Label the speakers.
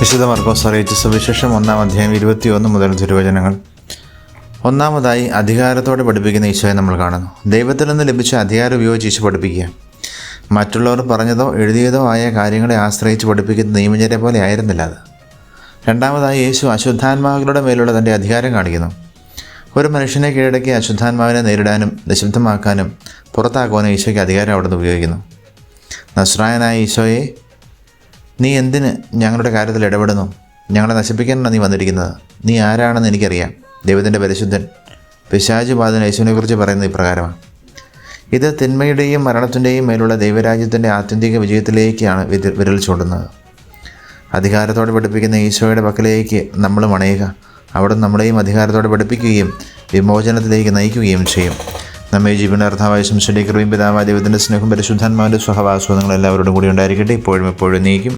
Speaker 1: വിശുദ്ധ മർക്കോസ് അറിയിച്ച സുവിശേഷം ഒന്നാം അധ്യായം ഇരുപത്തിയൊന്ന് മുതൽ തിരുവചനങ്ങൾ. ഒന്നാമതായി അധികാരത്തോടെ പഠിപ്പിക്കുന്ന ഈശോയെ നമ്മൾ കാണുന്നു. ദൈവത്തിൽ നിന്ന് ലഭിച്ച അധികാരം ഉപയോഗിച്ച് ഈശോ പഠിപ്പിക്കുക. മറ്റുള്ളവർ പറഞ്ഞതോ എഴുതിയതോ ആയ കാര്യങ്ങളെ ആശ്രയിച്ച് പഠിപ്പിക്കുന്ന നിയമജരെ പോലെ ആയിരുന്നില്ല അത്. രണ്ടാമതായി യേശു അശുദ്ധാത്മാക്കളുടെ മേലുള്ള തന്റെ അധികാരം കാണിക്കുന്നു. ഒരു മനുഷ്യനെ കീഴടക്കി അശുദ്ധാത്മാവിനെ നേരിടാനും നിശബ്ദമാക്കാനും പുറത്താക്കുവാനും ഈശോയ്ക്ക് അധികാരം അവിടുന്ന് ഉപയോഗിക്കുന്നു. നസ്രായനായ ഈശോയെ നീ എന്തിന് ഞങ്ങളുടെ കാര്യത്തിൽ ഇടപെടുന്നു? ഞങ്ങളെ നശിപ്പിക്കാനാണ് നീ വന്നിരിക്കുന്നത്. നീ ആരാണെന്ന് എനിക്കറിയാം. ദൈവത്തിന്റെ പരിശുദ്ധൻ പിശാജ് ബാധന യേശുവിനെക്കുറിച്ച് പറയുന്നത് ഇപ്രകാരമാണ്. ഇത് തിന്മയുടെയും മരണത്തിന്റെയും മേലുള്ള ദൈവരാജ്യത്തിന്റെ ആത്യന്തിക വിജയത്തിലേക്കാണ് വിര- വിരൽ ചൂണ്ടുന്നത്. അധികാരത്തോടെ പഠിപ്പിക്കുന്ന ഈശോയുടെ പക്കലേക്ക് നമ്മൾ മണയുക അവിടെ നമ്മളെയും അധികാരത്തോടെ പഠിപ്പിക്കുകയും വിമോചനത്തിലേക്ക് നയിക്കുകയും ചെയ്യും. നമ്മെ ജീവനാർത്ഥാവായ ശംശന്റെ കൃപയും പിതാവായ ദൈവത്തിന്റെ സ്നേഹം പരിശുദ്ധാത്മാവിന്റെ സ്വഹവാസവും എല്ലാവരോടും കൂടി ഉണ്ടായിരിക്കട്ടെ. ഇപ്പോഴും എപ്പോഴും നീക്കും.